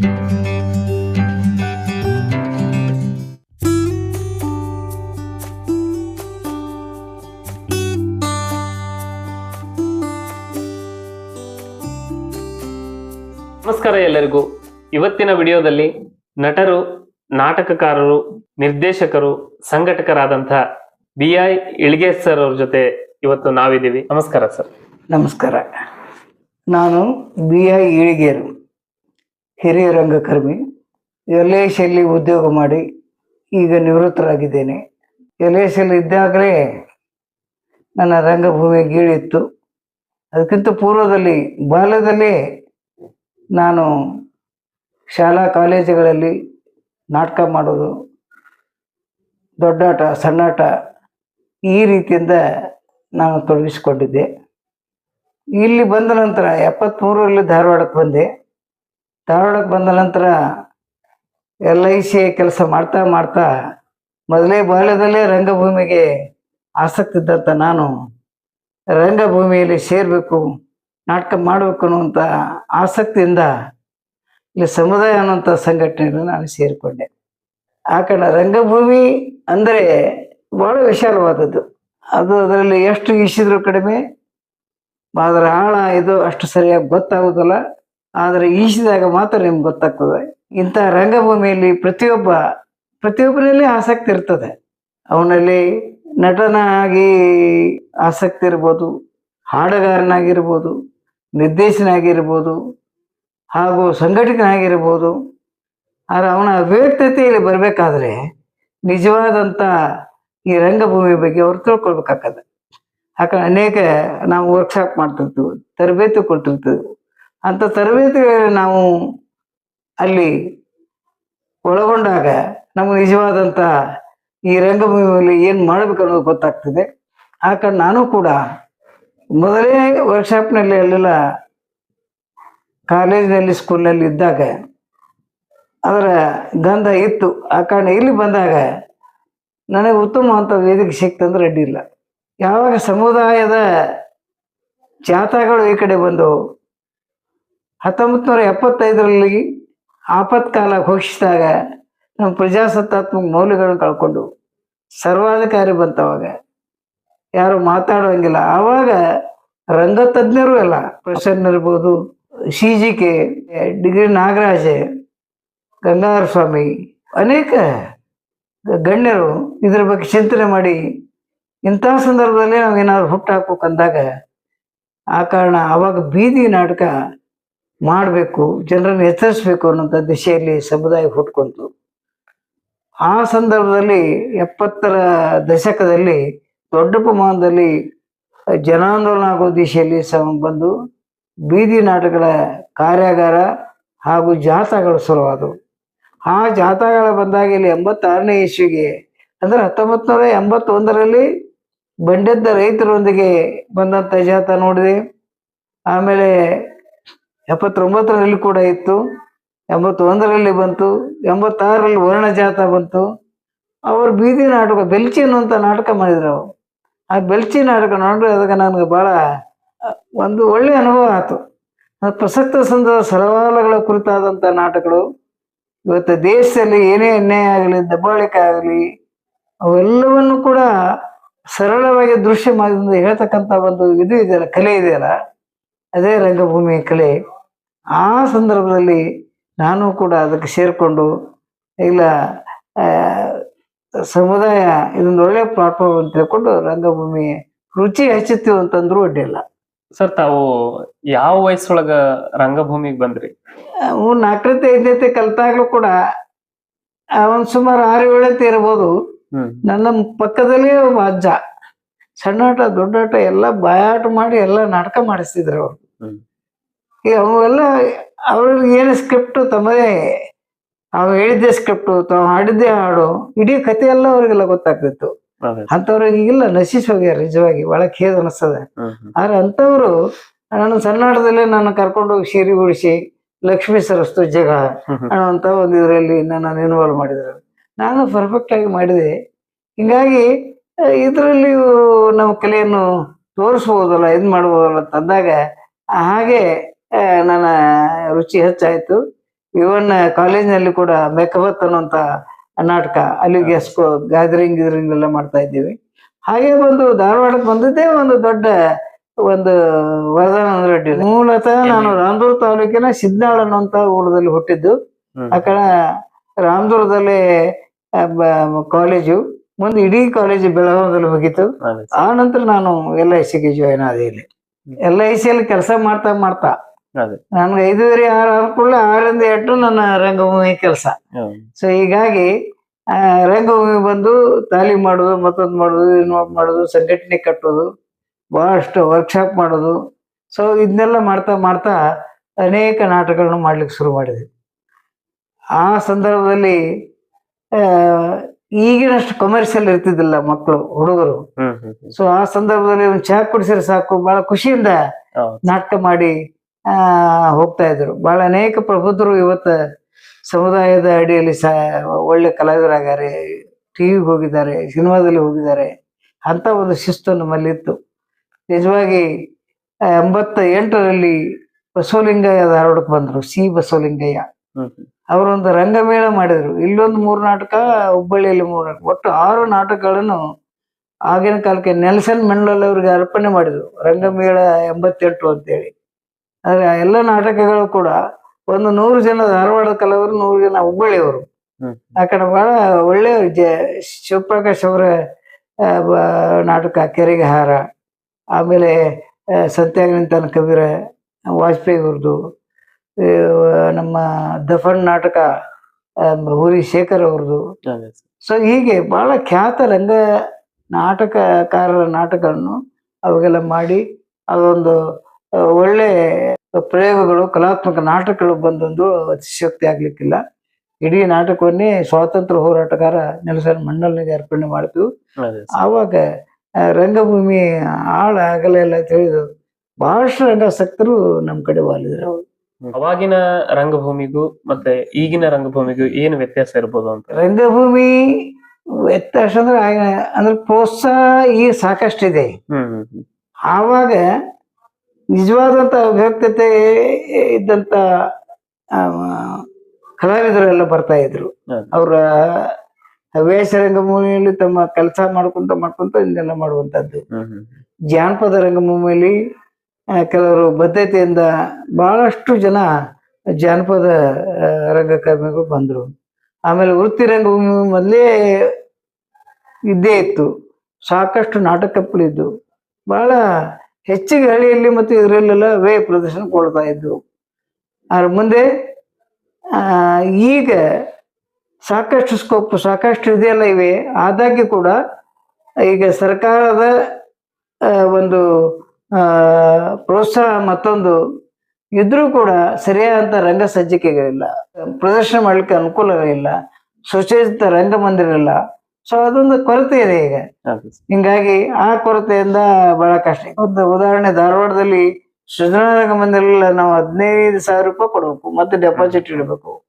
ನಮಸ್ಕಾರ ಎಲ್ಲರಿಗೂ. ಇವತ್ತಿನ ವಿಡಿಯೋದಲ್ಲಿ ನಟರು, ನಾಟಕಕಾರರು, ನಿರ್ದೇಶಕರು ಸಂಘಟಕರಾದಂತಹ ಬಿ ಐ ಇಳಿಗೆ ಸರ್ ಅವ್ರ ಜೊತೆ ಇವತ್ತು ನಾವಿದ್ದೀವಿ. ನಮಸ್ಕಾರ ಸರ್. ನಮಸ್ಕಾರ. ನಾನು ಬಿ ಐ ಇಳಿಗೇರು. ಹಿರಿಯ ರಂಗಕರ್ಮಿ, ಎಲ್ ಸಿಯಲ್ಲಿ ಉದ್ಯೋಗ ಮಾಡಿ ಈಗ ನಿವೃತ್ತರಾಗಿದ್ದೇನೆ. ಎಲ್ ಸಿಯಲ್ಲಿ ಇದ್ದಾಗಲೇ ನನ್ನ ರಂಗಭೂಮಿ ಗೀಳಿತ್ತು. ಅದಕ್ಕಿಂತ ಪೂರ್ವದಲ್ಲಿ ಬಾಲ್ಯದಲ್ಲೇ ನಾನು ಶಾಲಾ ಕಾಲೇಜುಗಳಲ್ಲಿ ನಾಟಕ ಮಾಡೋದು, ದೊಡ್ಡಾಟ, ಸಣ್ಣಾಟ ಈ ರೀತಿಯಿಂದ ನಾನು ತೊಡಗಿಸಿಕೊಂಡಿದ್ದೆ. ಇಲ್ಲಿ ಬಂದ ನಂತರ ಎಪ್ಪತ್ತ್ಮೂರರಲ್ಲಿ ಧಾರವಾಡಕ್ಕೆ ಬಂದೆ. ಧಾರವಾಡಕ್ಕೆ ಬಂದ ನಂತರ ಎಲ್ ಐ ಸಿ ಕೆಲಸ ಮಾಡ್ತಾ ಮಾಡ್ತಾ ಮೊದಲೇ ಬಾಲ್ಯದಲ್ಲೇ ರಂಗಭೂಮಿಗೆ ಆಸಕ್ತಿ ಇದ್ದಂಥ ನಾನು ರಂಗಭೂಮಿಯಲ್ಲಿ ಸೇರಬೇಕು, ನಾಟಕ ಮಾಡಬೇಕು ಅನ್ನುವಂಥ ಆಸಕ್ತಿಯಿಂದ ಇಲ್ಲಿ ಸಮುದಾಯ ಅನ್ನುವಂಥ ಸಂಘಟನೆಯಲ್ಲಿ ನಾನು ಸೇರಿಕೊಂಡೆ. ಆ ಕಾರಣ ರಂಗಭೂಮಿ ಅಂದರೆ ಬಹಳ ವಿಶಾಲವಾದದ್ದು. ಅದು ಅದರಲ್ಲಿ ಎಷ್ಟು ಈಸಿದ್ರು ಕಡಿಮೆ, ಅದರ ಆಳ ಇದು ಅಷ್ಟು ಸರಿಯಾಗಿ ಗೊತ್ತಾಗೋದಿಲ್ಲ. ಆದರೆ ಈಸಿದಾಗ ಮಾತ್ರ ನಿಮ್ಗೆ ಗೊತ್ತಾಗ್ತದೆ. ಇಂಥ ರಂಗಭೂಮಿಯಲ್ಲಿ ಪ್ರತಿಯೊಬ್ಬ, ಪ್ರತಿಯೊಬ್ಬರಲ್ಲಿ ಆಸಕ್ತಿ ಇರ್ತದೆ. ಅವನಲ್ಲಿ ನಟನಾಗಿ ಆಸಕ್ತಿ ಇರ್ಬೋದು, ಹಾಡುಗಾರನಾಗಿರ್ಬೋದು, ನಿರ್ದೇಶನಾಗಿರ್ಬೋದು, ಹಾಗೂ ಸಂಘಟಕನಾಗಿರ್ಬೋದು ಆದರೆ ಅವನ ಅವ್ಯಕ್ತತೆಯಲ್ಲಿ ಬರಬೇಕಾದ್ರೆ ನಿಜವಾದಂಥ ಈ ರಂಗಭೂಮಿ ಬಗ್ಗೆ ಅವ್ರು ತಿಳ್ಕೊಳ್ಬೇಕಾಗ್ತದೆ. ಯಾಕಂದ್ರೆ ಅನೇಕ ನಾವು ವರ್ಕ್ಶಾಪ್ ಮಾಡ್ತಿರ್ತೀವಿ, ತರಬೇತಿ ಕೊಡ್ತಿರ್ತೀವಿ. ಅಂಥ ತರಬೇತಿಗಳಲ್ಲಿ ನಾವು ಅಲ್ಲಿ ಒಳಗೊಂಡಾಗ ನಮಗೆ ನಿಜವಾದಂಥ ಈ ರಂಗಭೂಮಿಯಲ್ಲಿ ಏನು ಮಾಡಬೇಕು ಅನ್ನೋದು ಗೊತ್ತಾಗ್ತದೆ. ಆ ಕಡೆ ನಾನು ಕೂಡ ಮೊದಲೇ ವರ್ಕ್ಶಾಪ್ನಲ್ಲಿ ಅಲ್ಲೆಲ್ಲ ಕಾಲೇಜಿನಲ್ಲಿ ಸ್ಕೂಲ್ನಲ್ಲಿ ಇದ್ದಾಗ ಅದರ ಗಂಧ ಇತ್ತು. ಆ ಕಾರಣ ಇಲ್ಲಿ ಬಂದಾಗ ನನಗೆ ಉತ್ತಮವಂತ ವೇದಿಕೆ ಸಿಕ್ತಂದ್ರೆ ಅಡ್ಡಿಲ್ಲ ಯಾವಾಗ ಸಮುದಾಯದ ಜಾಥಾಗಳು ಈ ಕಡೆ ಬಂದವು ಹತ್ತೊಂಬತ್ತು ನೂರ ಎಪ್ಪತ್ತೈದರಲ್ಲಿ ಆಪತ್ಕಾಲ ಘೋಷಿಸಿದಾಗ ನಮ್ಮ ಪ್ರಜಾಸತ್ತಾತ್ಮಕ ಮೌಲ್ಯಗಳನ್ನು ಕಳ್ಕೊಂಡು ಸರ್ವಾಧಿಕಾರಿ ಬಂತವಾಗ. ಯಾರು ಮಾತಾಡೋಂಗಿಲ್ಲ ಆವಾಗ ರಂಗ ತಜ್ಞರು ಎಲ್ಲ ಪ್ರಸನ್ನ ಇರ್ಬೋದು C G K degree Nagaraja, Gangadhara Swami, ಅನೇಕ ಗಣ್ಯರು ಇದ್ರ ಬಗ್ಗೆ ಚಿಂತನೆ ಮಾಡಿ ಇಂಥ ಸಂದರ್ಭದಲ್ಲಿ ನಾವು ಏನಾದ್ರು ಹುಟ್ಟು ಹಾಕ್ಬೇಕು ಅಂದಾಗ ಆ ಕಾರಣ ಆವಾಗ ಬೀದಿ ನಾಟಕ ಮಾಡಬೇಕು, ಜನರನ್ನು ಎತ್ತರಿಸ್ಬೇಕು ಅನ್ನೋಂಥ ದಿಶೆಯಲ್ಲಿ ಸಮುದಾಯ ಹುಟ್ಕೊಂತು. ಆ ಸಂದರ್ಭದಲ್ಲಿ ಎಪ್ಪತ್ತರ ದಶಕದಲ್ಲಿ ದೊಡ್ಡ ಪ್ರಮಾಣದಲ್ಲಿ ಜನಾಂದೋಲನ ಆಗೋ ದಿಶೆಯಲ್ಲಿ ಸಮ ಬಂದು ಬೀದಿ ನಾಟಕಗಳ ಕಾರ್ಯಾಗಾರ ಹಾಗೂ ಜಾಥಾಗಳು ಶುರುವಾದವು. ಆ ಜಾಥಾಗಳ ಬಂದಾಗ ಇಲ್ಲಿ ಎಂಬತ್ತಾರನೇ ಇಸ್ವಿಗೆ, ಅಂದ್ರೆ ಹತ್ತೊಂಬತ್ತು ನೂರ ಎಂಬತ್ತೊಂದರಲ್ಲಿ ಬಂಡೆದ್ದ ರೈತರೊಂದಿಗೆ ಬಂದಂಥ ಜಾಥಾ ನೋಡಿದೆ. ಆಮೇಲೆ ಎಪ್ಪತ್ತೊಂಬತ್ತರಲ್ಲಿ ಕೂಡ ಇತ್ತು, ಎಂಬತ್ತೊಂದರಲ್ಲಿ ಬಂತು, ಎಂಬತ್ತಾರರಲ್ಲಿ ವರ್ಣ ಜಾತ ಬಂತು. ಅವರು ಬೀದಿ ನಾಟಕ, ಬೆಲ್ಚಿ ಅನ್ನುವಂಥ ನಾಟಕ ಮಾಡಿದ್ರು ಅವರು. ಆ ಬೆಲ್ಚಿ ನಾಟಕ ನೋಡಿದ್ರೆ ಅದಕ್ಕೆ ನನಗೆ ಭಾಳ, ಒಂದು ಒಳ್ಳೆಯ ಅನುಭವ ಆಯಿತು. ಪ್ರಸಕ್ತ ಸಂದರ್ಭ ಸರವಾಲಗಳ ಕುರಿತಾದಂಥ ನಾಟಕಗಳು. ಇವತ್ತು ದೇಶದಲ್ಲಿ ಏನೇ ಅನ್ಯಾಯ ಆಗಲಿ, ದಬ್ಬಾಳಿಕೆ ಆಗಲಿ, ಅವೆಲ್ಲವನ್ನು ಕೂಡ ಸರಳವಾಗಿ ದೃಶ್ಯ ಮಾಧ್ಯಮದಿಂದ ಹೇಳ್ತಕ್ಕಂಥ ಒಂದು ಇದು ಇದೆಯಲ್ಲ, ಕಲೆ ಇದೆಯಲ್ಲ, ಅದೇ ರಂಗಭೂಮಿ ಕಲೆ. ಆ ಸಂದರ್ಭದಲ್ಲಿ ನಾನು ಕೂಡ ಅದಕ್ಕೆ ಸೇರಿಕೊಂಡು ಇಲ್ಲ ಸಮುದಾಯ ಇದೊಂದು ಒಳ್ಳೆಯ ಪ್ಲಾಟ್ಫಾರ್ಮ್ ಅಂತ ಹೇಳ್ಕೊಂಡು ರಂಗಭೂಮಿ ರುಚಿ ಹೆಚ್ಚುತ್ತೀವಿ ಅಂತಂದ್ರೂ ಅಡ್ಡಿಲ್ಲ ಸರ್ ತಾವು ಯಾವ ವಯಸ್ಸೊಳಗ ರಂಗಭೂಮಿಗೆ ಬಂದ್ರಿ? ನಾಲ್ಕನೇ ಐದನೇ ಕಲಿತಾಗ್ಲೂ ಕೂಡ ಒಂದು ಸುಮಾರು ಆರು ಏಳೈತೆ ಇರ್ಬೋದು. ನನ್ನ ಪಕ್ಕದಲ್ಲೇ ಒಬ್ಬ ಅಜ್ಜ. ಸಣ್ಣಾಟ ದೊಡ್ಡಾಟ ಎಲ್ಲ ಬಾಯಾಟ ಮಾಡಿ ಎಲ್ಲ ನಾಟಕ ಮಾಡಿಸ್ತಿದ್ರು ಅವ್ರು. ಈಗ ಅವೆಲ್ಲ ಅವ್ರಿಗೆ ಏನು ಸ್ಕ್ರಿಪ್ಟ್ ತಮ್ಮದೇ ಅವ್ ಹೇಳಿದ್ದೆ ಸ್ಕ್ರಿಪ್ಟು ತಾವು ಹಾಡಿದ್ದೇ ಹಾಡು ಇಡೀ ಕತೆ ಎಲ್ಲ ಅವ್ರಿಗೆಲ್ಲ ಗೊತ್ತಾಗ್ತಿತ್ತು. ಅಂತವ್ರಿಗೆ ಇಲ್ಲ ನಶಿಸಿ ಹೋಗ್ಯಾರ ನಿಜವಾಗಿ ಒಳ ಖೇದ ಅನಿಸ್ತದೆ. ಆದ್ರೆ ಸಣ್ಣಾಟದಲ್ಲೇ ನಾನು ಕರ್ಕೊಂಡು ಹೋಗಿ ಸೀರೆ ಉಳಿಸಿ ಲಕ್ಷ್ಮೀ ಸರಸ್ತು ಜಗ ಅನ್ನೋಂತ. ಒಂದು ಇದರಲ್ಲಿ ನನ್ನ ಇನ್ವಾಲ್ವ್ ಮಾಡಿದ್ರು. ನಾನು ಪರ್ಫೆಕ್ಟ್ ಆಗಿ ಮಾಡಿದೆ. ಹಿಂಗಾಗಿ ಇದರಲ್ಲಿ ನಮ್ಮ ಕಲೆಯನ್ನು ತೋರಿಸ್ಬೋದಲ್ಲ ಇದು ಮಾಡ್ಬೋದಲ್ಲ ಅಂತ ಅಂದಾಗ ಹಾಗೆ ನನ್ನ ರುಚಿ ಹೆಚ್ಚಾಯಿತು. ಇವನ್ ಕಾಲೇಜಿನಲ್ಲಿ ಕೂಡ ಮೆಕಬತ್ ಅನ್ನುವಂತ ನಾಟಕ ಅಲ್ಲಿಗೆ ಸ್ಕೋ ಗ್ಯಾದರಿಂಗ್ ಗಿದರಿಂಗ್ ಎಲ್ಲ ಮಾಡ್ತಾ ಇದ್ದೀವಿ. ಹಾಗೆ ಬಂದು ಧಾರವಾಡಕ್ಕೆ ಬಂದಿದ್ದೇ ಒಂದು ದೊಡ್ಡ ಒಂದು ವರದಾನ ರೆಡ್ಡಿ ಮೂಲತಃ ನಾನು ರಾಮದುರ್ಗ ತಾಲೂಕಿನ ಸಿದ್ನಾಳ್ ಅನ್ನುವಂತ ಊರದಲ್ಲಿ ಹುಟ್ಟಿದ್ದು. ಆ ಕಡೆ ರಾಮದುರ್ಗದಲ್ಲಿ ಕಾಲೇಜು. ಮುಂದೆ ಇಡೀ ಕಾಲೇಜು ಬೆಳಗಾವದಲ್ಲಿ ಹೋಗಿತ್ತು ಆ ನಂತರ ನಾನು ಎಲ್ ಐ ಸಿಗೆ ಜಾಯ್ನ್ ಆದೆ ಇಲ್ಲಿ. ಎಲ್ ಐ ಸಿಯಲ್ಲಿ ಕೆಲಸ ಮಾಡ್ತಾ ಮಾಡ್ತಾ. ಅದೇ ನನ್ಗೆ ಐದೂವರೆ ಆರು ಅನ್ಕೊಳ್ಳೆ ಆರರಿಂದ ಎಂಟು ನನ್ನ ರಂಗಭೂಮಿ ಕೆಲಸ. ಸೊ ಹೀಗಾಗಿ ರಂಗಭೂಮಿ ಬಂದು ತಾಲೀಮ್ ಮಾಡೋದು ಮತ್ತೊಂದು ಮಾಡೋದು ಇನ್ನೊಂದು ಮಾಡೋದು ಸಂಘಟನೆ ಕಟ್ಟೋದು ಬಹಳಷ್ಟು ವರ್ಕ್ಶಾಪ್ ಮಾಡೋದು ಸೊ ಇದನ್ನೆಲ್ಲ ಮಾಡ್ತಾ ಮಾಡ್ತಾ ಅನೇಕ ನಾಟಕಗಳನ್ನು ಮಾಡ್ಲಿಕ್ಕೆ ಶುರು ಮಾಡಿದೆ ಆ ಸಂದರ್ಭದಲ್ಲಿ ಈಗಿನಷ್ಟು ಕಮರ್ಷಿಯಲ್ ಇರ್ತಿದ್ದಿಲ್ಲ ಮಕ್ಕಳು ಹುಡುಗರು. ಸೊ ಆ ಸಂದರ್ಭದಲ್ಲಿ ಒಂದು ಚಹಾ ಕುಡಿಸಿದ್ರೆ ಸಾಕು ಬಹಳ ಖುಷಿಯಿಂದ. ನಾಟಕ ಮಾಡಿ ಆ ಹೋಗ್ತಾ ಇದ್ರು. ಬಹಳ ಅನೇಕ ಪ್ರಬುದ್ಧರು ಇವತ್ತು ಸಮುದಾಯದ ಅಡಿಯಲ್ಲಿ ಸ ಒಳ್ಳೆ ಕಲಾವಿದರಾಗಾರೆ ಟಿವಿಗೆ ಹೋಗಿದ್ದಾರೆ ಸಿನಿಮಾದಲ್ಲಿ ಹೋಗಿದ್ದಾರೆ. ಅಂತ ಒಂದು ಶಿಸ್ತು ನಮ್ಮಲ್ಲಿತ್ತು. ನಿಜವಾಗಿ ಎಂಬತ್ತ ಎಂಟರಲ್ಲಿ ಬಸವಲಿಂಗಯ್ಯ ಧಾರವಾಡಕ್ಕೆ ಬಂದರು ಸಿ ಬಸವಲಿಂಗಯ್ಯ. ಅವರೊಂದು ರಂಗಮೇಳ ಮಾಡಿದ್ರು. ಇಲ್ಲೊಂದು ಮೂರು ನಾಟಕ ಹುಬ್ಬಳ್ಳಿಯಲ್ಲಿ ಮೂರು ನಾಟಕ. ಒಟ್ಟು ಆರು ನಾಟಕಗಳನ್ನು ಆಗಿನ ಕಾಲಕ್ಕೆ ನೆಲ್ಸನ್ ಮೆಂಡಲ್ ಅವರಿಗೆ ಅರ್ಪಣೆ ಮಾಡಿದ್ರು. ರಂಗಮೇಳ ಎಂಬತ್ತೆಂಟು ಅಂತೇಳಿ. ಆದ್ರೆ ಆ ಎಲ್ಲ ನಾಟಕಗಳು ಕೂಡ ಒಂದು ನೂರು ಜನ ಧಾರವಾಡ ಕಲಾವಿದರು ನೂರು ಜನ ಹುಬ್ಬಳ್ಳಿಯವರು. ಆಕಡೆ ಆ ಕಡೆ ಬಹಳ ಒಳ್ಳೆಯ ಶಿವಪ್ರಕಾಶ್ ಅವರ ನಾಟಕ ಕೆರೆಗೆ ಹಾರ ಆಮೇಲೆ ಆ, ಸತ್ಯಾಗ್ನಿ ನಿಂತನ ಕಬೀರ ವಾಜಪೇಯಿ ಅವ್ರದ್ದು ನಮ್ಮ ದಫನ್ ನಾಟಕ ಹುರಿ ಶೇಖರ್ ಅವ್ರದ್ದು ಸೊ ಹೀಗೆ ಬಹಳ ಖ್ಯಾತ ರಂಗ ನಾಟಕಕಾರರ ನಾಟಕಗಳನ್ನು ಅವಾಗೆಲ್ಲ ಮಾಡಿ ಅದೊಂದು ಒಳ್ಳೆ ಪ್ರಯೋಗಗಳು ಕಲಾತ್ಮಕ ನಾಟಕಗಳು ಬಂದೊಂದು ಅತಿಶಕ್ತಿ ಆಗ್ಲಿಕ್ಕಿಲ್ಲ. ಇಡೀ ನಾಟಕವನ್ನೇ ಸ್ವಾತಂತ್ರ್ಯ ಹೋರಾಟಗಾರ ನೆಲಸನ್ ಮಂಡಲ್ನಿಗೆ ಅರ್ಪಣೆ ಮಾಡ್ತು ಅದೇ ಆವಾಗ ರಂಗಭೂಮಿ ಆಳ ಆಗಲ ಎಲ್ಲ ತಿಳಿದು ಬಹಳಷ್ಟು ರಂಗಾಸಕ್ತರು ನಮ್ ಕಡೆ ವಾಲಿದ್ರು. ಅವಾಗಿನ ರಂಗಭೂಮಿಗೂ ಮತ್ತೆ ಈಗಿನ ರಂಗಭೂಮಿಗೂ ಏನು ವ್ಯತ್ಯಾಸ ಇರ್ಬೋದು ಅಂತ? ರಂಗಭೂಮಿ ವ್ಯತ್ಯಾಸ ಅಂದ್ರೆ ಅಂದ್ರೆ ಪ್ರೋತ್ಸಾಹ ಈಗ ಸಾಕಷ್ಟಿದೆ. ಆವಾಗ ನಿಜವಾದಂತ ಅವ್ಯಕ್ತತೆ ಇದ್ದಂತ ಆ, ಕಲಾವಿದರೆಲ್ಲ ಬರ್ತಾ ಇದ್ರು. ಅವರ ಹವ್ಯಾಸ ರಂಗಭೂಮಿಯಲ್ಲಿ ತಮ್ಮ ಕೆಲಸ ಮಾಡ್ಕೊಂತ ಮಾಡ್ಕೊಂತ ಇದನ್ನೆಲ್ಲ ಮಾಡುವಂತದ್ದು. ಜಾನಪದ ರಂಗಭೂಮಿಯಲ್ಲಿ ಕೆಲವರು ಬದ್ಧತೆಯಿಂದ ಬಹಳಷ್ಟು ಜನ ಜಾನಪದ ರಂಗಕರ್ಮಿಗಳು ಬಂದರು. ಆಮೇಲೆ ವೃತ್ತಿ ರಂಗಭೂಮಿ ಮೊದಲೇ ಇದ್ದೇ ಇತ್ತು. ಸಾಕಷ್ಟು ನಾಟಕಗಳಿದ್ದು ಬಹಳ ಹೆಚ್ಚಿಗೆ ಹಳ್ಳಿಯಲ್ಲಿ ಮತ್ತು ಇದರಲ್ಲೆಲ್ಲ ವೇ ಪ್ರದರ್ಶನ ಕೊಡ್ತಾ ಇದ್ವು ಆದ್ರೆ ಮುಂದೆ ಈಗ ಸಾಕಷ್ಟು ಸ್ಕೋಪ್ ಸಾಕಷ್ಟು ಇದೆಯಲ್ಲ ಇವೆ. ಆದಾಗ್ಯೂ ಕೂಡ ಈಗ ಸರ್ಕಾರದ ಒಂದು ಪ್ರೋತ್ಸಾಹ ಮತ್ತೊಂದು ಇದ್ರೂ ಕೂಡ ಸರಿಯಾದಂತ ರಂಗ ಸಜ್ಜಿಕೆಗಳಿಲ್ಲ. ಪ್ರದರ್ಶನ ಮಾಡ್ಲಿಕ್ಕೆ ಅನುಕೂಲ ಸುಚೇತ ರಂಗಮಂದಿರ ಇಲ್ಲ ಸೊ ಅದೊಂದು ಕೊರತೆ ಇದೆ ಈಗ. ಹಿಂಗಾಗಿ ಆ ಕೊರತೆಯಿಂದ ಬಹಳ ಕಷ್ಟ. ಒಂದು ಉದಾಹರಣೆ ಧಾರವಾಡದಲ್ಲಿ ಸೃಜನಾ ಮಂದಿರಲ್ಲ ನಾವು ಹದಿನೈದು ಸಾವಿರ ರೂಪಾಯಿ ಕೊಡ್ಬೇಕು ಮತ್ತೆ ಡೆಪಾಸಿಟ್ ಇಡಬೇಕು.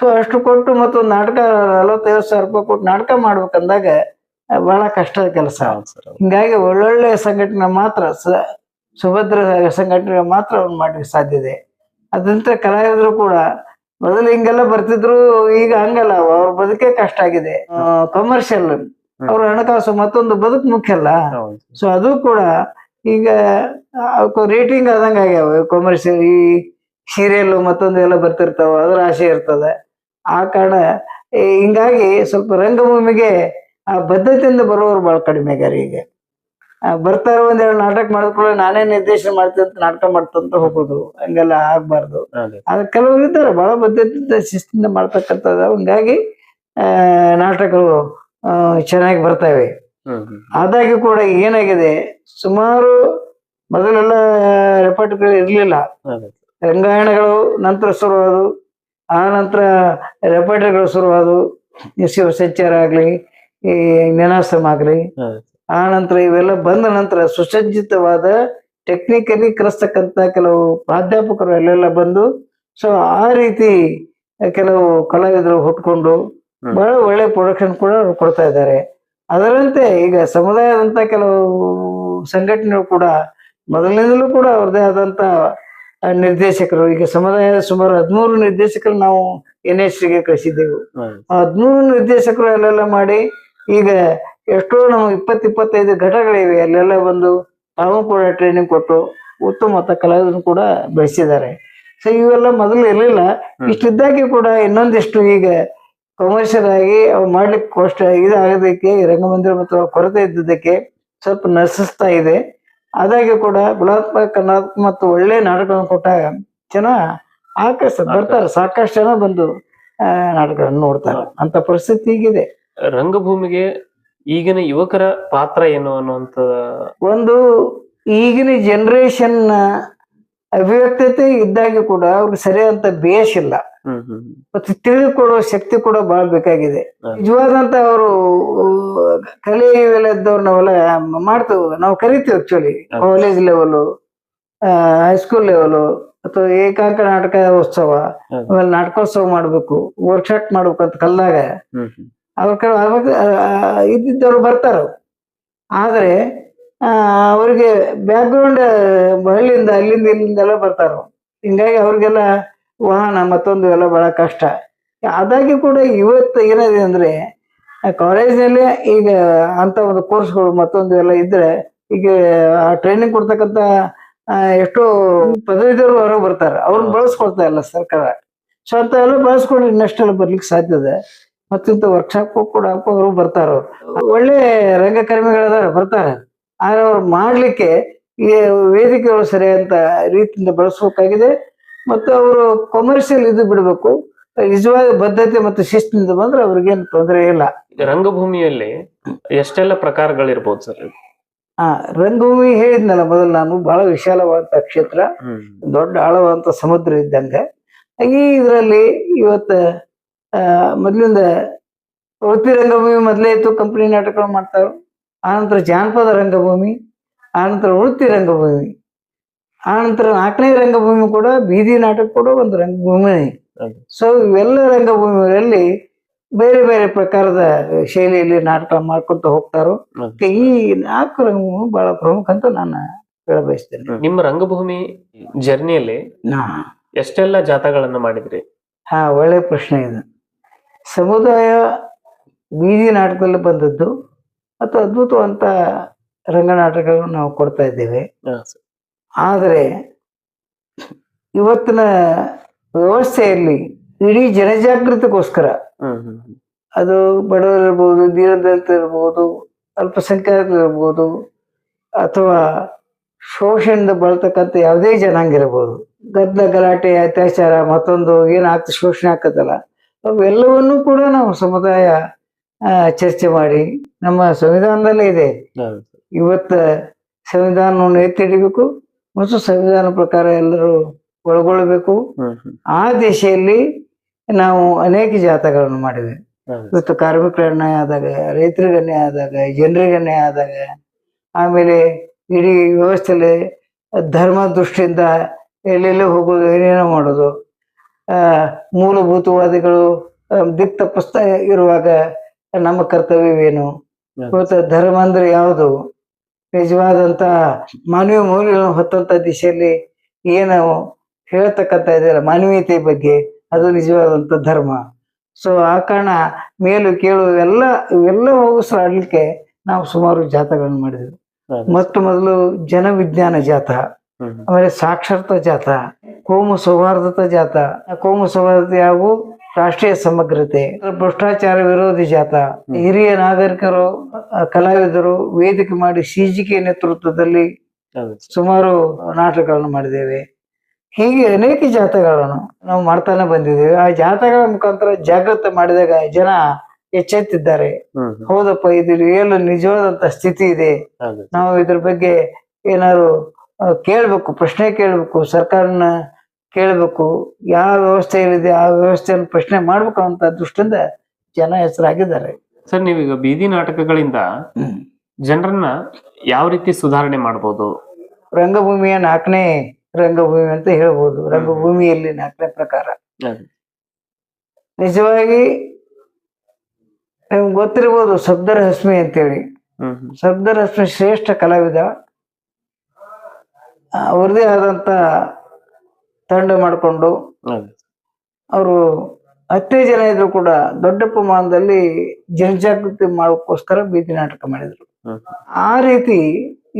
ಸೊ ಅಷ್ಟು ಕೊಟ್ಟು ಮತ್ತೊಂದು ನಾಟಕ ನಲವತ್ತೈದು ಸಾವಿರ ರೂಪಾಯಿ ಕೊಟ್ಟು ನಾಟಕ ಮಾಡ್ಬೇಕಂದಾಗ ಬಹಳ ಕಷ್ಟದ ಕೆಲಸ. ಹಿಂಗಾಗಿ ಒಳ್ಳೊಳ್ಳೆ ಸಂಘಟನೆ ಮಾತ್ರ ಸ- ಸುಭದ್ರ ಸಂಘಟನೆ ಮಾತ್ರ ಅವ್ನು ಮಾಡ್ಲಿಕ್ಕೆ ಸಾಧ್ಯ ಇದೆ. ಅದಂತ ಕಲಾವಿದರು ಕೂಡ ಮೊದಲು ಹಿಂಗೆಲ್ಲ ಬರ್ತಿದ್ರು ಈಗ ಹಂಗಲ್ಲ. ಅವ್ರ ಬದುಕೇ ಕಷ್ಟ ಆಗಿದೆ. ಕಮರ್ಷಿಯಲ್ ಅವ್ರ ಹಣಕಾಸು ಮತ್ತೊಂದು ಬದುಕು ಮುಖ್ಯ ಅಲ್ಲ? ಸೊ ಅದು ಕೂಡ ಈಗ ರೇಟಿಂಗ್ ಆದಂಗ ಆಗ್ಯಾವ. ಕಮರ್ಷಿಯಲ್ ಈ ಸೀರಿಯಲ್ ಮತ್ತೊಂದು ಎಲ್ಲ ಬರ್ತಿರ್ತಾವ. ಅದ್ರ ಆಸೆ ಇರ್ತದೆ. ಆ ಕಾರಣ ಹಿಂಗಾಗಿ ಸ್ವಲ್ಪ ರಂಗಭೂಮಿಗೆ ಆ ಬದ್ಧತೆಯಿಂದ ಬರೋರು ಬಹಳ ಕಡಿಮೆ ಆಗ್ಯಾರ ಈಗ. ಬರ್ತಾರ ಒಂದೆರಡು ನಾಟಕ ಮಾಡಿದ್ರು ನಾನೇ ನಿರ್ದೇಶನ ಮಾಡ್ತಂತ ನಾಟಕ ಮಾಡ್ತಂತ ಹೋಗೋದು. ಹಂಗೆಲ್ಲ ಆಗ್ಬಾರ್ದು. ಅದ್ ಕೆಲವರು ಇದ್ದಾರೆ ಬಹಳ ಬದ್ಧತೆಯಿಂದ ಶಿಸ್ತಿಂದ ಮಾಡ್ತಕ್ಕಂಥದ್ದು. ಹಂಗಾಗಿ ಆ, ನಾಟಕಗಳು ಚೆನ್ನಾಗಿ ಬರ್ತವೆ ಆದಾಗ್ಯೂ ಕೂಡ ಏನಾಗಿದೆ ಸುಮಾರು ಮೊದಲೆಲ್ಲ ರೆಪಾರ್ಟ್ಗಳು ಇರಲಿಲ್ಲ. ರಂಗಾಯಣಗಳು ನಂತರ ಶುರುವಾದವು ಆ ನಂತರ ರೆಪಾರ್ಟ್ಗಳು ಶುರುವಾದವು ಶಿವ ಸಂಚಾರ ಆಗಲಿ ಈ ನೆನಾಶ್ರಮ ಆಗಲಿ. ಆ ನಂತರ ಇವೆಲ್ಲ ಬಂದ ನಂತರ ಸುಸಜ್ಜಿತವಾದ ಟೆಕ್ನಿಕಲಿ ಕಲಿಸ್ತಕ್ಕಂಥ ಕೆಲವು ಪ್ರಾಧ್ಯಾಪಕರು ಅಲ್ಲೆಲ್ಲ ಬಂದು ಸೊ ಆ ರೀತಿ ಕೆಲವು ಕಲಾವಿದರು ಹುಟ್ಕೊಂಡು. ಬಹಳ ಒಳ್ಳೆ ಪ್ರೊಡಕ್ಷನ್ ಕೂಡ ಅವ್ರು ಕೊಡ್ತಾ ಇದ್ದಾರೆ. ಅದರಂತೆ ಈಗ ಸಮುದಾಯದಂತ ಕೆಲವು ಸಂಘಟನೆಗಳು ಕೂಡ ಮೊದಲಿನಿಂದಲೂ ಕೂಡ ಅವ್ರದೇ ಆದಂತ ನಿರ್ದೇಶಕರು. ಈಗ ಸಮುದಾಯದ ಸುಮಾರು ಹದಿಮೂರು ನಿರ್ದೇಶಕರು ನಾವು ಎನ್ ಎಚ್ಗೆ ಕಳಿಸಿದ್ದೆವು ಹದಿಮೂರು ನಿರ್ದೇಶಕರು ಅಲ್ಲೆಲ್ಲ ಮಾಡಿ ಈಗ ಎಷ್ಟೋ ನಾವು ಇಪ್ಪತ್ ಇಪ್ಪತ್ತೈದು ಘಟಗಳಿವೆ. ಅಲ್ಲೆಲ್ಲ ಬಂದು ತಾವು ಕೂಡ ಟ್ರೈನಿಂಗ್ ಕೊಟ್ಟು ಉತ್ತಮ ಕಲಾವಿದರು ಕೂಡ ಬೆಳೆಸಿದ್ದಾರೆ. ಸೊ ಇವೆಲ್ಲ ಮೊದಲು ಇರಲಿಲ್ಲ. ಇಷ್ಟಿದ್ದಾಗೆ ಕೂಡ ಇನ್ನೊಂದಿಷ್ಟು ಈಗ ಕಮರ್ಷಿಯಲ್ ಆಗಿ ಅವು ಮಾಡ್ಲಿಕ್ಕೆ ಕಷ್ಟ ಇದಾಗೋದಕ್ಕೆ ರಂಗಮಂದಿರ ಮತ್ತು ಕೊರತೆ ಇದ್ದಿದ್ದಕ್ಕೆ ಸ್ವಲ್ಪ ನರ್ಸಿಸ್ತಾ ಇದೆ. ಅದಾಗಿ ಕೂಡ ಗುಣಾತ್ಮಕ ಕರ್ನಾಟಕ ಮತ್ತು ಒಳ್ಳೆ ನಾಟಕಗಳನ್ನು ಕೊಟ್ಟಾಗ ಜನ ಆಕರ್ಷ ಬರ್ತಾರೆ. ಸಾಕಷ್ಟು ಜನ ಬಂದು ನಾಟಕಗಳನ್ನು ನೋಡ್ತಾರೆ. ಅಂತ ಪರಿಸ್ಥಿತಿ ಈಗಿದೆ ರಂಗಭೂಮಿಗೆ ಈಗಿನ ಯುವಕರ ಪಾತ್ರ ಏನು ಅನ್ನುವಂತ ಒಂದು ಈಗಿನ ಜನರೇಷನ್ ಅಭಿವ್ಯಕ್ತತೆ ಇದ್ದಾಗ ಕೂಡ ಅವ್ರಿಗೆ ಸರಿಯಾದಂತ ಬೇಸ್ ಇಲ್ಲ. ಮತ್ತು ತಿಳಿದುಕೊಳ್ಳುವ ಶಕ್ತಿ ಕೂಡ ಬಹಳ ಬೇಕಾಗಿದೆ ನಿಜವಾದಂತ ಅವರು ಕಲೆ ಇವೆಲ್ಲ ಇದ್ದವ್ರು ನಾವೆಲ್ಲ ಮಾಡ್ತೇವೆ ನಾವು ಕರಿತೀವಿ actually. College level high school level ಅಥವಾ ಏಕಾಂಕ ನಾಟಕ ಉತ್ಸವ. ಆಮೇಲೆ ನಾಟಕೋತ್ಸವ ಮಾಡ್ಬೇಕು ವರ್ಕ್ಶಾಪ್ ಮಾಡ್ಬೇಕು ಅಂತ ಕಲ್ದಾಗ. ಅವ್ರ ಕಡೆ ಅವಾಗ ಇದ್ದಿದ್ದವ್ರು ಬರ್ತಾರ ಆದರೆ ಆ, ಅವ್ರಿಗೆ ಬ್ಯಾಕ್ಗ್ರೌಂಡ್ ಹಳ್ಳಿಯಿಂದ ಅಲ್ಲಿಂದ ಇಲ್ಲಿಂದ ಎಲ್ಲ ಬರ್ತಾರ ಹಿಂಗಾಗಿ ಅವ್ರಿಗೆಲ್ಲ ವಾಹನ ಮತ್ತೊಂದು ಎಲ್ಲ ಬಹಳ ಕಷ್ಟ. ಅದಾಗಿ ಕೂಡ ಇವತ್ತು ಏನಿದೆ ಅಂದ್ರೆ ಕಾಲೇಜ್ನಲ್ಲಿ ಈಗ ಅಂತ ಒಂದು ಕೋರ್ಸ್ಗಳು ಮತ್ತೊಂದು ಎಲ್ಲ ಇದ್ರೆ ಈಗ ಆ ಟ್ರೈನಿಂಗ್ ಕೊಡ್ತಕ್ಕಂತ ಆ, ಎಷ್ಟೋ ಪದವೀಧರರು ಹೊರಗೆ ಬರ್ತಾರೆ. ಅವ್ರನ್ನ ಬಳಸ್ಕೊಡ್ತಾ ಇಲ್ಲ ಸರ್ಕಾರ. ಸೊ ಅಂತ ಎಲ್ಲ ಬಳಸ್ಕೊಂಡು ಇನ್ನಷ್ಟೆಲ್ಲ ಬರ್ಲಿಕ್ಕೆ ಸಾಧ್ಯದ ಮತ್ತಿಂತ ವರ್ಕ್ಶಾಪ್ ಕೂಡ ಅವರು ಬರ್ತಾರ. ಒಳ್ಳೆ ರಂಗಕರ್ಮಿಗಳದಾರ ಬರ್ತಾರೆ. ಆದ್ರೆ ಅವ್ರು ಮಾಡ್ಲಿಕ್ಕೆ ಈ ವೇದಿಕೆಗಳು ಅಂತ ರೀತಿಯಿಂದ ಬಳಸಬೇಕಾಗಿದೆ. ಮತ್ತು ಅವರು ಕಮರ್ಷಿಯಲ್ ಇದು ಬಿಡಬೇಕು. ನಿಜವಾದ ಬದ್ಧತೆ ಮತ್ತು ಶಿಸ್ತಿನಿಂದ ಬಂದ್ರೆ ಅವ್ರಿಗೇನು ತೊಂದರೆ ಇಲ್ಲ. ರಂಗಭೂಮಿಯಲ್ಲಿ ಎಷ್ಟೆಲ್ಲ ಪ್ರಕಾರಗಳಿರ್ಬೋದು ಸರ್? ಆ ರಂಗಭೂಮಿ ಹೇಳಿದ್ನಲ್ಲ ಮೊದಲು ನಾನು ಬಹಳ ವಿಶಾಲವಾದಂತ ಕ್ಷೇತ್ರ ದೊಡ್ಡ ಆಳವಾದಂತ ಸಮುದ್ರ ಇದ್ದಂಗೆ. ಈ ಇದರಲ್ಲಿ ಇವತ್ತ ಮೊದ್ಲಿಂದ ವೃತ್ತಿ ರಂಗಭೂಮಿ ಮೊದಲೇ ಇತ್ತು ಕಂಪನಿ ನಾಟಕಗಳು ಮಾಡ್ತಾರೆ. ಆನಂತರ ಜಾನಪದ ರಂಗಭೂಮಿ ಆನಂತರ ವೃತ್ತಿ ರಂಗಭೂಮಿ ಆನಂತರ ನಾಲ್ಕನೇ ರಂಗಭೂಮಿ ಕೂಡ ಬೀದಿ ನಾಟಕ ಕೂಡ ಒಂದು ರಂಗಭೂಮಿ. ಸೊ ಇವೆಲ್ಲ ರಂಗಭೂಮಿಗಳಲ್ಲಿ ಬೇರೆ ಬೇರೆ ಪ್ರಕಾರದ ಶೈಲಿಯಲ್ಲಿ ನಾಟಕ ಮಾಡ್ಕೊಂತ ಹೋಗ್ತಾರೋ. ಈ ನಾಲ್ಕು ರಂಗಭೂಮಿ ಬಹಳ ಪ್ರಮುಖ ಅಂತ ನಾನು ಹೇಳ ಬಯಸ್ತೇನೆ. ನಿಮ್ಮ ರಂಗಭೂಮಿ ಜರ್ನಿಯಲ್ಲಿ ನಾ. ಎಷ್ಟೆಲ್ಲ ಜಾಥಾಗಳನ್ನ ಮಾಡಿದ್ರಿ? ಹಾ ಒಳ್ಳೆ ಪ್ರಶ್ನೆ ಇದು. ಸಮುದಾಯ ಬೀದಿ ನಾಟಕದಲ್ಲಿ ಬಂದದ್ದು ಮತ್ತು ಅದ್ಭುತವಂತ ರಂಗನಾಟಕಗಳನ್ನು ನಾವು ಕೊಡ್ತಾ ಇದ್ದೇವೆ. ಆದರೆ ಇವತ್ತಿನ ವ್ಯವಸ್ಥೆಯಲ್ಲಿ ಇಡೀ ಜನಜಾಗೃತಿಗೋಸ್ಕರ. ಅದು ಬಡವರಿರ್ಬೋದು ದೀನದಲಿತರಿರ್ಬೋದು ಅಲ್ಪಸಂಖ್ಯಾತ ಇರ್ಬೋದು ಅಥವಾ ಶೋಷಣದ ಬಳತಕ್ಕಂಥ ಯಾವುದೇ ಜನಾಂಗ ಇರ್ಬೋದು. ಗದ್ದ ಗಲಾಟೆ ಅತ್ಯಾಚಾರ ಮತ್ತೊಂದು ಏನಾಗ್ತದೆ ಶೋಷಣೆ ಆಗ್ತದಲ್ಲ ಅವೆಲ್ಲವನ್ನೂ ಕೂಡ ನಾವು ಸಮುದಾಯ ಚರ್ಚೆ ಮಾಡಿ ನಮ್ಮ ಸಂವಿಧಾನದಲ್ಲೇ ಇದೆ ಇವತ್ತ ಸಂವಿಧಾನವನ್ನು ಎತ್ತಿಡಬೇಕು ಮತ್ತು ಸಂವಿಧಾನ ಪ್ರಕಾರ ಎಲ್ಲರೂ ಒಳಗೊಳ್ಳಬೇಕು. ಆ ದಿಶೆಯಲ್ಲಿ ನಾವು ಅನೇಕ ಜಾಥಾಗಳನ್ನು ಮಾಡಿದೆ. ಇವತ್ತು ಕಾರ್ಮಿಕರ ಅನ್ಯಾಯ ಆದಾಗ ರೈತರಿಗೆ ಅನ್ಯಾಯ ಆದಾಗ ಜನರಿಗೆ ಅನ್ಯಾಯ ಆದಾಗ ಆಮೇಲೆ ಇಡೀ ವ್ಯವಸ್ಥೆಯಲ್ಲಿ ಧರ್ಮ ದೃಷ್ಟಿಯಿಂದ ಎಲ್ಲೆಲ್ಲೋ ಹೋಗೋದು ಏನೇನೋ ಮಾಡೋದು ಮೂಲಭೂತವಾದಿಗಳು ದಿಕ್ತ ಪುಸ್ತಕ ತಪ್ಪಿಸ್ತಾ ಇರುವಾಗ ನಮ್ಮ ಕರ್ತವ್ಯವೇನು? ಇವತ್ತು ಧರ್ಮ ಅಂದ್ರೆ ಯಾವುದು? ನಿಜವಾದಂತ ಮಾನವೀಯ ಮೌಲ್ಯಗಳನ್ನು ಹೊತ್ತಂತ ದಿಶೆಯಲ್ಲಿ ಏನು ಹೇಳ್ತಕ್ಕಂತ ಇದೆಯಲ್ಲ ಮಾನವೀಯತೆ ಬಗ್ಗೆ ಅದು ನಿಜವಾದಂತ ಧರ್ಮ. ಸೊ ಆ ಕಾರಣ ಮೇಲು ಕೇಳು ಎಲ್ಲ ಇವೆಲ್ಲ ಹೋಗಿಸ್ಲಾಡ್ಲಿಕ್ಕೆ ನಾವು ಸುಮಾರು ಜಾಥಗಳನ್ನು ಮಾಡಿದ್ವಿ. ಮತ್ತು ಮೊದಲು ಜನವಿಜ್ಞಾನ ಜಾಥಾ ಹ್ಮ್. ಆಮೇಲೆ ಸಾಕ್ಷರತಾ ಜಾಥಾ ಕೋಮು ಸೌಹಾರ್ದತ ಜಾತ. ಕೋಮು ಸೌಹಾರ್ದತೆ ಹಾಗೂ ರಾಷ್ಟ್ರೀಯ ಸಮಗ್ರತೆ. ಭ್ರಷ್ಟಾಚಾರ ವಿರೋಧಿ ಜಾತ. ಹಿರಿಯ ನಾಗರಿಕರು ಕಲಾವಿದರು ವೇದಿಕೆ ಮಾಡಿ ಸಿಜಿಕೆ ನೇತೃತ್ವದಲ್ಲಿ ಸುಮಾರು ನಾಟಕಗಳನ್ನು ಮಾಡಿದ್ದೇವೆ. ಹೀಗೆ ಅನೇಕ ಜಾತಗಳನ್ನು ನಾವು ಮಾಡ್ತಾನೆ ಬಂದಿದ್ದೇವೆ. ಆ ಜಾತಗಳ ಮುಖಾಂತರ ಜಾಗೃತ ಮಾಡಿದಾಗ ಜನ ಎಚ್ಚೆತ್ತಿದ್ದಾರೆ. ಹೌದಪ್ಪ ಇದು ಏನು ನಿಜವಾದಂತ ಸ್ಥಿತಿ ಇದೆ. ನಾವು ಇದ್ರ ಬಗ್ಗೆ ಏನಾದ್ರು ಕೇಳ್ಬೇಕು ಪ್ರಶ್ನೆ ಕೇಳ್ಬೇಕು ಸರ್ಕಾರನ ಕೇಳ್ಬೇಕು ಯಾವ ವ್ಯವಸ್ಥೆ ಇದೆ ಆ ವ್ಯವಸ್ಥೆಯನ್ನು ಪ್ರಶ್ನೆ ಮಾಡ್ಬೇಕು ಅಂತ ದೃಷ್ಟಿಯಿಂದ ಜನ ಹೆಸರಾಗಿದ್ದಾರೆ. ಸರ್ ನೀವೀಗ ಬೀದಿ ನಾಟಕಗಳಿಂದ ಜನರನ್ನ ಯಾವ ರೀತಿ ಸುಧಾರಣೆ ಮಾಡಬಹುದು ರಂಗಭೂಮಿಯ ನಾಲ್ಕನೇ ರಂಗಭೂಮಿ ಅಂತ ಹೇಳ್ಬೋದು. ರಂಗಭೂಮಿಯಲ್ಲಿ ನಾಲ್ಕನೇ ಪ್ರಕಾರ. ನಿಜವಾಗಿ ನಿಮ್ಗೆ ಗೊತ್ತಿರ್ಬೋದು ಸಬ್ದರ್ ಹಸ್ಮಿ ಅಂತೇಳಿ ಸಬ್ದರ್ ಹಸ್ಮಿ ಶ್ರೇಷ್ಠ ಕಲಾವಿದ. ಅವ್ರದೇ ಆದಂತ ತಂಡ ಮಾಡಿಕೊಂಡು ಅವರು ಹತ್ತೇ ಜನ ಇದ್ರು ಕೂಡ ದೊಡ್ಡ ಪ್ರಮಾಣದಲ್ಲಿ ಜನಜಾಗೃತಿ ಮಾಡೋಕ್ಕೋಸ್ಕರ ಬೀದಿ ನಾಟಕ ಮಾಡಿದ್ರು. ಆ ರೀತಿ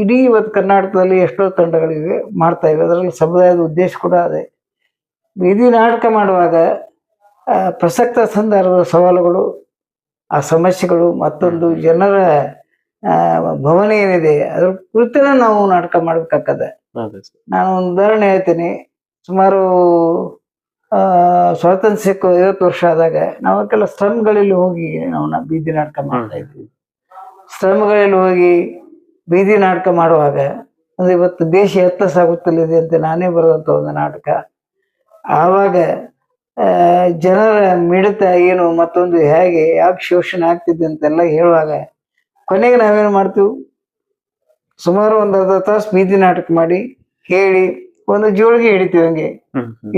ಇಡೀ ಇವತ್ತು ಕರ್ನಾಟಕದಲ್ಲಿ ಎಷ್ಟೋ ತಂಡಗಳಿವೆ ಮಾಡ್ತಾ ಇವೆ. ಅದರಲ್ಲಿ ಸಮುದಾಯದ ಉದ್ದೇಶ ಕೂಡ ಅದೇ. ಬೀದಿ ನಾಟಕ ಮಾಡುವಾಗ ಪ್ರಸಕ್ತ ಸಂದರ್ಭದ ಸವಾಲುಗಳು ಆ ಸಮಸ್ಯೆಗಳು ಮತ್ತೊಂದು ಜನರ ಭವನ ಏನಿದೆ ಅದ್ರ ಕುರಿತನ ನಾವು ನಾಟಕ ಮಾಡ್ಬೇಕಾಗದ ನಾನು ಒಂದು ಉದಾಹರಣೆ ಹೇಳ್ತೀನಿ. ಸುಮಾರು ಸ್ವಾತಂತ್ರ್ಯ ಸಿಕ್ಕು ಐವತ್ತು ವರ್ಷ ಆದಾಗ ನಾವು ಕೆಲ ಸ್ಲಮ್ಗಳಲ್ಲಿ ಹೋಗಿ ನಾವು ಬೀದಿ ನಾಟಕ ಮಾಡ್ತಾ ಇದ್ವಿ. ಸ್ಟ್ರಮ್ಗಳಲ್ಲಿ ಹೋಗಿ ಬೀದಿ ನಾಟಕ ಮಾಡುವಾಗ ಅಂದ್ರೆ ಇವತ್ತು ದೇಶ ಎತ್ತ ಸಾಗುತ್ತಲಿದೆ ಅಂತ ನಾನೇ ಬರೆದಂತ ಒಂದು ನಾಟಕ. ಆವಾಗ ಜನರ ಮಿಡಿತ ಏನು ಮತ್ತೊಂದು ಹೇಗೆ ಯಾಕೆ ಶೋಷಣೆ ಆಗ್ತಿದೆ ಅಂತೆಲ್ಲ ಹೇಳುವಾಗ ಕೊನೆಗೆ ನಾವೇನು ಮಾಡ್ತೀವಿ? ಸುಮಾರು ಒಂದು ಅರ್ಧ ತಾಸು ಬೀದಿ ನಾಟಕ ಮಾಡಿ ಹೇಳಿ ಒಂದು ಜೋಳಿಗೆ ಹಿಡಿತೀವಿ ಹಂಗೆ.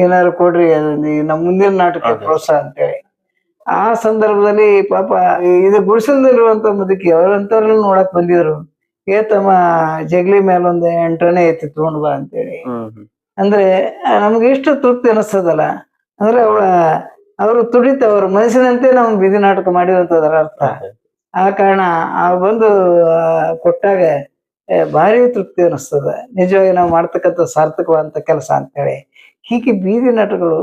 ಏನಾದ್ರು ಕೊಡ್ರಿ ಅದೊಂದು ನಮ್ಮ ಮುಂದಿನ ನಾಟಕ ಪ್ರೋತ್ಸಾಹ ಅಂತೇಳಿ. ಆ ಸಂದರ್ಭದಲ್ಲಿ ಪಾಪ ಇದು ಗುಡಿಸಲ್ದಿರುವಂತ ಮುದುಕಿ ಅವ್ರಂತವ್ರನ್ನ ನೋಡಕ್ ಬಂದಿದ್ರು. ಏ ತಮ್ಮ ಜಗ್ಲಿ ಮೇಲೆ ಒಂದು ಎಂಟನೇ ಐತಿ ತಗೊಂಡ್ ಬಾ ಅಂತೇಳಿ. ಅಂದ್ರೆ ನಮ್ಗೆ ಇಷ್ಟು ತೃಪ್ತಿ ಅನಿಸ್ತದಲ್ಲ. ಅಂದ್ರೆ ಅವಳ ಅವರು ತುಡಿತ ಅವ್ರ ಮನಸ್ಸಿನಂತೆ ನಾವು ಬೀದಿ ನಾಟಕ ಮಾಡಿರುವಂತದ್ರ ಅರ್ಥ. ಆ ಕಾರಣ ಆ ಬಂದು ಕೊಟ್ಟಾಗ ಭಾರಿ ತೃಪ್ತಿ ಅನಿಸ್ತದ. ನಿಜವಾಗಿ ನಾವು ಮಾಡ್ತಕ್ಕಂಥ ಸಾರ್ಥಕವಾದಂಥ ಕೆಲಸ ಅಂತೇಳಿ. ಹೀಗೆ ಬೀದಿ ನಾಟಕಗಳು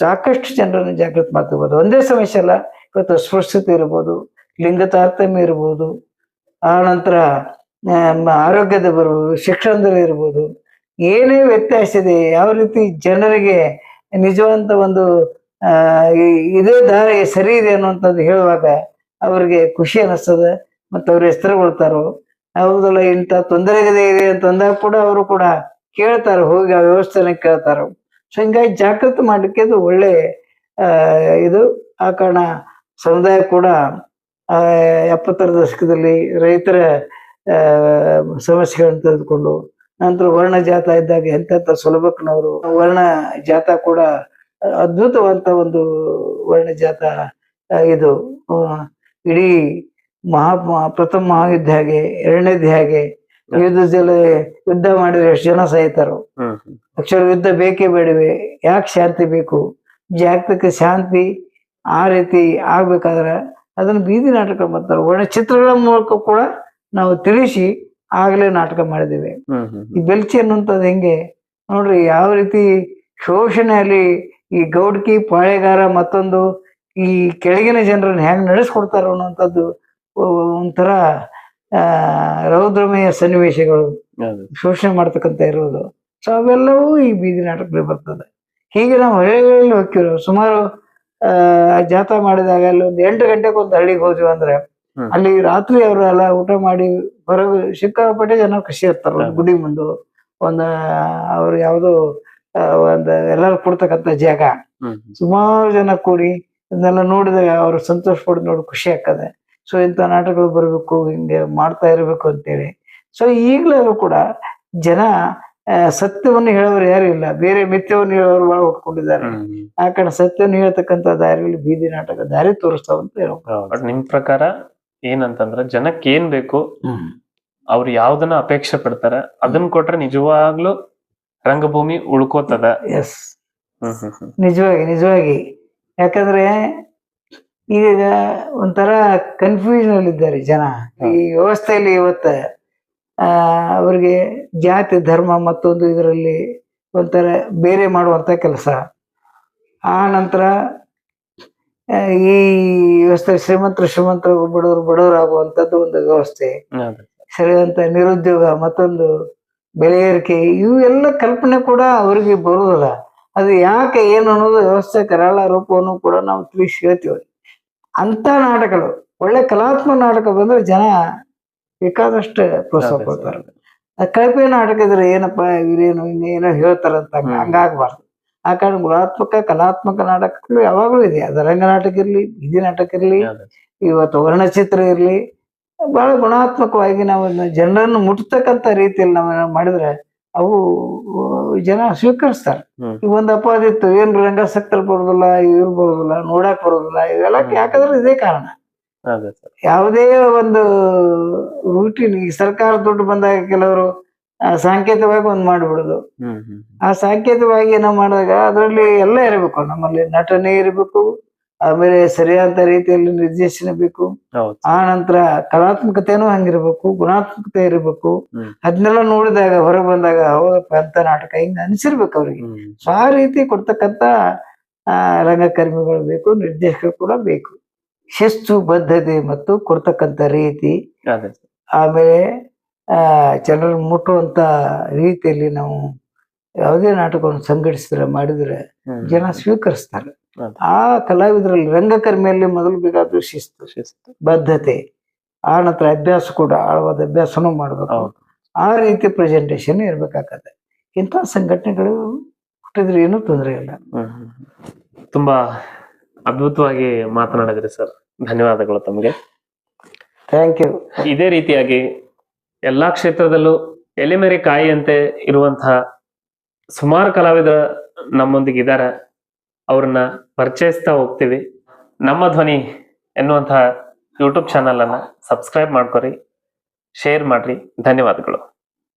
ಸಾಕಷ್ಟು ಜನರನ್ನು ಜಾಗೃತಿ ಮಾಡ್ತಿರ್ಬೋದು. ಒಂದೇ ಸಮಸ್ಯೆ ಅಲ್ಲ, ಇವತ್ತು ಅಸ್ಪೃಶ್ಯತೆ ಇರ್ಬೋದು, ಲಿಂಗ ತಾರತಮ್ಯ ಇರ್ಬೋದು, ಆ ನಂತರ ಆರೋಗ್ಯದ ಬರ್ಬೋದು ಶಿಕ್ಷಣದಲ್ಲಿ ಇರ್ಬೋದು. ಏನೇ ವ್ಯತ್ಯಾಸ ಇದೆ, ಯಾವ ರೀತಿ ಜನರಿಗೆ ನಿಜವಂತ ಒಂದು ಇದೇ ದಾರಿ ಸರಿ ಇದೆ ಅನ್ನುವಂಥದ್ದು ಹೇಳುವಾಗ ಅವರಿಗೆ ಖುಷಿ ಅನ್ನಿಸ್ತದೆ ಮತ್ತು ಅವ್ರು ಹೆಸರುಗೊಳ್ತಾರೋ ಹೌದಲ್ಲ, ಇಂಥ ತೊಂದರೆ ಇದೆ ಅಂತಂದಾಗ ಕೂಡ ಅವರು ಕೂಡ ಕೇಳ್ತಾರೆ, ಹೋಗಿ ಆ ವ್ಯವಸ್ಥೆನ ಕೇಳ್ತಾರೆ. ಸೊ ಹಿಂಗಾಗಿ ಜಾಗೃತಿ ಮಾಡ್ಲಿಕ್ಕೆ ಇದು ಒಳ್ಳೆ ಇದು. ಆ ಕಾರಣ ಸಮುದಾಯ ಕೂಡ ಎಪ್ಪತ್ತರ ದಶಕದಲ್ಲಿ ರೈತರ ಸಮಸ್ಯೆಗಳನ್ನು ತೆಗೆದುಕೊಂಡು, ನಂತರ ವರ್ಣ ಜಾತ ಇದ್ದಾಗ ಎಂತೆಂಥ ಸುಲಭಕ್ಕನವರು, ವರ್ಣ ಜಾತ ಕೂಡ ಅದ್ಭುತವಂತ ಒಂದು ವರ್ಣ ಜಾತ ಇದು ಇಡೀ ಮಹಾ ಪ್ರಥಮ ಮಹಾಯುದ್ಧ ಹೇಗೆ ಎರಡನೇದ್ ಹೇಗೆ ಯುದ್ಧದಲ್ಲಿ ಯುದ್ಧ ಮಾಡಿದ್ರೆ ಎಷ್ಟು ಜನ ಹ್ಮ್ ಅಕ್ಷರ ಯುದ್ಧ ಬೇಕೇ ಬೇಡವೆ? ಯಾಕೆ ಶಾಂತಿ ಬೇಕು? ಜಾಗತಿಕ ಶಾಂತಿ ಆ ರೀತಿ ಆಗ್ಬೇಕಾದ್ರೆ ಅದನ್ನ ಬೀದಿ ನಾಟಕ ಮಾಡ್ತಾರೆ. ಒಳ್ಳೆ ಚಿತ್ರಗಳ ಮೂಲಕ ಕೂಡ ನಾವು ತಿಳಿಸಿ ಆಗ್ಲೇ ನಾಟಕ ಮಾಡಿದ್ದೇವೆ. ಹ್ಮ್ ಈ ಬೆಲ್ಚಿ ಅನ್ನುವಂಥದ್ದು ಹೆಂಗೆ? ನೋಡ್ರಿ ಯಾವ ರೀತಿ ಶೋಷಣೆಯಲ್ಲಿ ಈ ಗೌಡ್ಕಿ ಪಾಳೆಗಾರ ಮತ್ತೊಂದು ಈ ಕೆಳಗಿನ ಜನರನ್ನು ಹೆಂಗ್ ನಡೆಸ್ಕೊಡ್ತಾರ ಅನ್ನುವಂಥದ್ದು ಒಂಥರ ಆ ರೌದ್ರಮಯ ಸನ್ನಿವೇಶಗಳು. ಶೋಷಣೆ ಮಾಡ್ತಕ್ಕಂತ ಇರೋದು ಸೊ ಅವೆಲ್ಲವೂ ಈ ಬೀದಿ ನಾಟಕದಲ್ಲಿ ಬರ್ತದೆ. ಹೀಗೆ ನಾವು ಹಳ್ಳಿಗಳಲ್ಲಿ ಹೋಗ್ತಿರೋ. ಸುಮಾರು ಆ ಜಾಥಾ ಮಾಡಿದಾಗ ಅಲ್ಲಿ ಒಂದು ಎಂಟು ಗಂಟೆಗೆ ಒಂದು ಹಳ್ಳಿಗೆ ಹೋದ್ವಿ ಅಂದ್ರೆ ಅಲ್ಲಿ ರಾತ್ರಿ ಅವರೆಲ್ಲ ಊಟ ಮಾಡಿ ಹೊರಗೆ ಸಿಕ್ಕಾಪಟ್ಟೆ ಜನ ಖುಷಿ ಇರ್ತಾರ. ಒಂದು ಗುಡಿ ಮುಂದೆ ಒಂದು ಅವ್ರು ಯಾವ್ದೋ ಒಂದ್ ಎಲ್ಲರೂ ಕೊಡ್ತಕ್ಕಂಥ ಜಾಗ. ಸುಮಾರು ಜನ ಕೂಡಿ ಇದನ್ನೆಲ್ಲ ನೋಡಿದಾಗ ಅವ್ರು ಸಂತೋಷ ಪಡ್ ನೋಡಿ ಖುಷಿ ಆಗ್ತದೆ. ಸೊ ಇಂಥ ನಾಟಕಗಳು ಬರಬೇಕು ಹಿಂಗೆ ಮಾಡ್ತಾ ಇರಬೇಕು ಅಂತೇಳಿ. ಸೊ ಈಗಲೂ ಕೂಡ ಜನ ಸತ್ಯವನ್ನು ಹೇಳೋರು ಯಾರು ಇಲ್ಲ. ಬೇರೆ ಮಿಥ್ಯವನ್ನು ಹೇಳೋರು ಬಹಳ ಹುಟ್ಕೊಂಡಿದ್ದಾರೆ. ಆ ಕಡೆ ಸತ್ಯವನ್ನು ಹೇಳ್ತಕ್ಕಂತ ದಾರಿಯಲ್ಲಿ ಬೀದಿ ನಾಟಕ ದಾರಿ ತೋರಿಸ್ತಾವಂತ ಹೇಳ್ಬೋದು. ಬಟ್ ನಿಮ್ ಪ್ರಕಾರ ಏನಂತಂದ್ರೆ ಜನಕ್ಕೆ ಏನ್ ಬೇಕು? ಅವ್ರು ಯಾವ್ದನ್ನ ಅಪೇಕ್ಷೆ ಪಡ್ತಾರೆ? ಅದನ್ನ ಕೊಟ್ರೆ ನಿಜವಾಗ್ಲೂ ರಂಗಭೂಮಿ ಉಳ್ಕೋತದ. ಎಸ್ ನಿಜವಾಗಿ ನಿಜವಾಗಿ. ಯಾಕಂದ್ರೆ ಈಗ ಒಂಥರ ಕನ್ಫ್ಯೂಷನ್ ಅಲ್ಲಿ ಇದ್ದಾರೆ ಜನ. ಈ ವ್ಯವಸ್ಥೆಯಲ್ಲಿ ಇವತ್ತ ಅವ್ರಿಗೆ ಜಾತಿ ಧರ್ಮ ಮತ್ತೊಂದು ಇದರಲ್ಲಿ ಒಂಥರ ಬೇರೆ ಮಾಡುವಂತ ಕೆಲಸ. ಆ ನಂತರ ಈ ವ್ಯವಸ್ಥೆ ಶ್ರೀಮಂತರು ಶ್ರೀಮಂತರು ಬಡವರು ಬಡವರು ಆಗುವಂಥದ್ದು ಒಂದು ವ್ಯವಸ್ಥೆ. ಸರಿ ಸರಿಯಾದಂತ ನಿರುದ್ಯೋಗ ಮತ್ತೊಂದು ಬೆಲೆ ಏರಿಕೆ ಇವೆಲ್ಲ ಕಲ್ಪನೆ ಕೂಡ ಅವರಿಗೆ ಬರುವುದಿಲ್ಲ ಅದು ಯಾಕೆ ಏನು ಅನ್ನೋದು ವ್ಯವಸ್ಥೆ ಕರಾಳ ರೂಪವನ್ನು ಕೂಡ ನಾವು ತಿಳಿಸಿ ಹೇಳ್ತೀವಿ. ಅಂತ ನಾಟಕಗಳು ಒಳ್ಳೆ ಕಲಾತ್ಮಕ ನಾಟಕ ಬಂದ್ರೆ ಜನ ಬೇಕಾದಷ್ಟು ಪ್ರೋತ್ಸಾಹ ಕೊಡ್ತಾರೆ. ಕಳಪೆ ನಾಟಕ ಇದ್ರೆ ಏನಪ್ಪ ಇವ್ರೇನು ಇನ್ನೇನೋ ಹೇಳ್ತಾರಂತ ಹಂಗಾಗಬಾರ್ದು. ಆ ಕಾರಣ ಗುಣಾತ್ಮಕ ಕಲಾತ್ಮಕ ನಾಟಕಗಳು ಯಾವಾಗಲೂ ಇದೆ. ಅದು ರಂಗ ನಾಟಕ ಇರಲಿ ಬೀದಿ ನಾಟಕ ಇರಲಿ ಇವತ್ತು ವರ್ಣಚಿತ್ರ ಇರಲಿ ಬಹಳ ಗುಣಾತ್ಮಕವಾಗಿ ನಾವು ಜನರನ್ನು ಮುಟ್ತಕ್ಕಂತ ರೀತಿಯಲ್ಲಿ ನಾವು ಮಾಡಿದ್ರೆ ಅವು ಜನ ಸ್ವೀಕರಿಸ್ತಾರೆ. ಈ ಈಗ ಒಂದು ಅಪವಾದ ಇತ್ತು ಏನ್ ರಂಗಾಸಕ್ತರು ಬರೋದಿಲ್ಲ ಇವ್ರು ಬರೋದಿಲ್ಲ ನೋಡಕ್ ಬರೋದಿಲ್ಲ ಇವೆಲ್ಲ. ಯಾಕಂದ್ರೆ ಇದೇ ಕಾರಣ. ಯಾವುದೇ ಒಂದು ರೂಟೀನ್ ಈ ಸರ್ಕಾರ ದುಡ್ಡು ಬಂದಾಗ ಕೆಲವರು ಸಾಂಕೇತಿಕವಾಗಿ ಒಂದ್ ಮಾಡ್ಬಿಡುದು. ಆ ಸಾಂಕೇತಿಕವಾಗಿ ಏನೋ ಮಾಡಿದಾಗ ಅದರಲ್ಲಿ ಎಲ್ಲ ಇರಬೇಕು ನಮ್ಮಲ್ಲಿ ನಟನೆ ಇರಬೇಕು ಆಮೇಲೆ ಸರಿಯಾದ ರೀತಿಯಲ್ಲಿ ನಿರ್ದೇಶನ ಬೇಕು. ಆ ನಂತರ ಕಲಾತ್ಮಕತೆನೂ ಹಂಗಿರ್ಬೇಕು ಗುಣಾತ್ಮಕತೆ ಇರಬೇಕು. ಅದನ್ನೆಲ್ಲ ನೋಡಿದಾಗ ಹೊರಗೆ ಬಂದಾಗ ಹೌದಪ್ಪ ಅಂತ ನಾಟಕ ಹಿಂಗ ಅನಿಸಿರ್ಬೇಕು ಅವ್ರಿಗೆ. ಸೊ ಆ ರೀತಿ ಕೊಡ್ತಕ್ಕಂತ ಆ, ರಂಗಕರ್ಮಿಗಳು ಬೇಕು ನಿರ್ದೇಶಕರು ಕೂಡ ಬೇಕು. ಶಿಸ್ತು ಬದ್ಧತೆ ಮತ್ತು ಕೊಡ್ತಕ್ಕಂತ ರೀತಿ. ಆಮೇಲೆ ಆ ಜನರು ಮುಟ್ಟುವಂತ ರೀತಿಯಲ್ಲಿ ನಾವು ಯಾವುದೇ ನಾಟಕವನ್ನು ಸಂಘಟಿಸಿದ್ರೆ ಮಾಡಿದ್ರೆ ಜನ ಸ್ವೀಕರಿಸ್ತಾರೆ. ಆ ಕಲಾವಿದರಲ್ಲಿ ರಂಗಕರ್ಮಿಯಲ್ಲಿ ಮೊದಲು ಬೇಕಾದ ಶಿಸ್ತು. ಶಿಸ್ತು. ಬದ್ಧತೆ. ಆ ನಂತರ ಅಭ್ಯಾಸ ಕೂಡ ಆಳವಾದ ಅಭ್ಯಾಸನೂ ಮಾಡಬೇಕು. ಆ ರೀತಿ ಪ್ರೆಸೆಂಟೇಶನ್ ಇರಬೇಕಾಗತ್ತೆ ಇಂಥ ಸಂಘಟನೆಗಳು ಹುಟ್ಟಿದ್ರೆ ಏನೂ ತೊಂದರೆ ಇಲ್ಲ. ತುಂಬಾ ಅದ್ಭುತವಾಗಿ ಮಾತನಾಡಿದ್ರಿ ಸರ್. ಧನ್ಯವಾದಗಳು ತಮಗೆ. ಥ್ಯಾಂಕ್ ಯು ಇದೇ ರೀತಿಯಾಗಿ ಎಲ್ಲಾ ಕ್ಷೇತ್ರದಲ್ಲೂ ಎಲೆಮೆರೆ ಕಾಯಿಯಂತೆ ಇರುವಂತಹ ಸುಮಾರು ಕಲಾವಿದರು ನಮ್ಮೊಂದಿಗೆ ಇದ್ದಾರೆ ಅವ್ರನ್ನ ಪರಿಚಯಿಸ್ತಾ ಹೋಗ್ತೀವಿ. ನಮ್ಮ ಧ್ವನಿ ಎನ್ನುವಂತಹ ಯೂಟ್ಯೂಬ್ ಚಾನಲ್ ಸಬ್ಸ್ಕ್ರೈಬ್ ಮಾಡ್ಕೊರಿ ಶೇರ್ ಮಾಡ್ರಿ. ಧನ್ಯವಾದಗಳು.